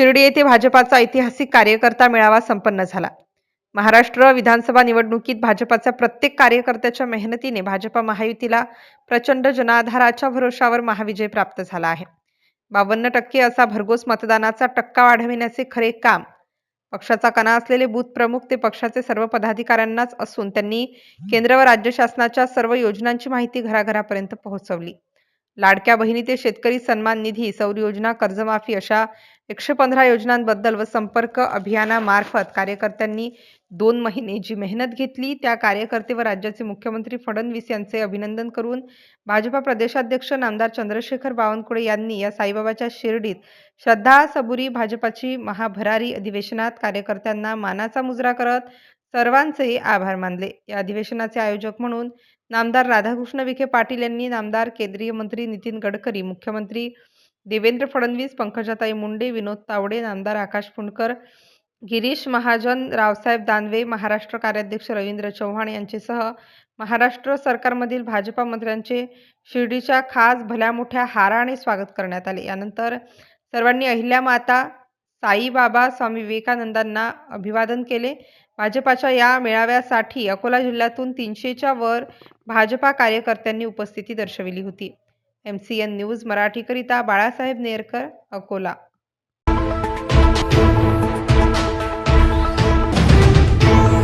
शिर्डी येथे भाजपाचा ऐतिहासिक कार्यकर्ता मेळावा संपन्न झाला. महाराष्ट्र विधानसभा निवडणुकीत भाजपाच्या प्रत्येक कार्यकर्त्याच्या मेहनतीने भाजपा महायुतीला प्रचंड जनाधाराच्या भरोशावर महाविजय प्राप्त झाला आहे. बावन्न टक्के असा भरघोस मतदानाचा टक्का वाढविण्याचे खरे काम पक्षाचा कणा असलेले बूथ प्रमुख ते पक्षाचे सर्व पदाधिकाऱ्यांनाच असून त्यांनी केंद्र व राज्य शासनाच्या सर्व योजनांची माहिती घराघरापर्यंत पोहोचवली. लाडक्या बहिणी ते शेतकरी सन्मान निधी सौर योजना कर्जमाफी अशा एकशे पंधरा योजनांबद्दल व संपर्क अभियानामार्फत कार्यकर्त्यांनी दोन महिने जी मेहनत घेतली त्या कार्यकर्ते व राज्याचे मुख्यमंत्री फडणवीस यांचे अभिनंदन करून भाजपा प्रदेशाध्यक्ष नामदार चंद्रशेखर बावनकुळे यांनी या साईबाबाच्या शिर्डीत श्रद्धा सबुरी भाजपाची महाभरारी अधिवेशनात कार्यकर्त्यांना मानाचा मुजरा करत सर्वांचेही आभार मानले. या अधिवेशनाचे आयोजक म्हणून नामदार राधाकृष्ण विखे पाटील यांनी नामदार केंद्रीय मंत्री नितीन गडकरी मुख्यमंत्री देवेंद्र फडणवीस पंकजाताई मुंडे विनोद तावडे नामदार आकाश फुंडकर गिरीश महाजन रावसाहेब दानवे महाराष्ट्र कार्याध्यक्ष रवींद्र चव्हाण यांचेसह महाराष्ट्र सरकारमधील भाजपा मंत्र्यांचे शिर्डीच्या खास भल्या मोठ्या हाराने स्वागत करण्यात आले. यानंतर सर्वांनी अहिल्या माता साईबाबा स्वामी विवेकानंदांना अभिवादन केले. भाजपाच्या या मेळाव्यासाठी अकोला जिल्ह्यातून तीनशेच्या वर भाजपा कार्यकर्त्यांनी उपस्थिती दर्शविली होती. एम सी एन न्यूज मराठीकरिता बाळासाहेब नेरकर अकोला.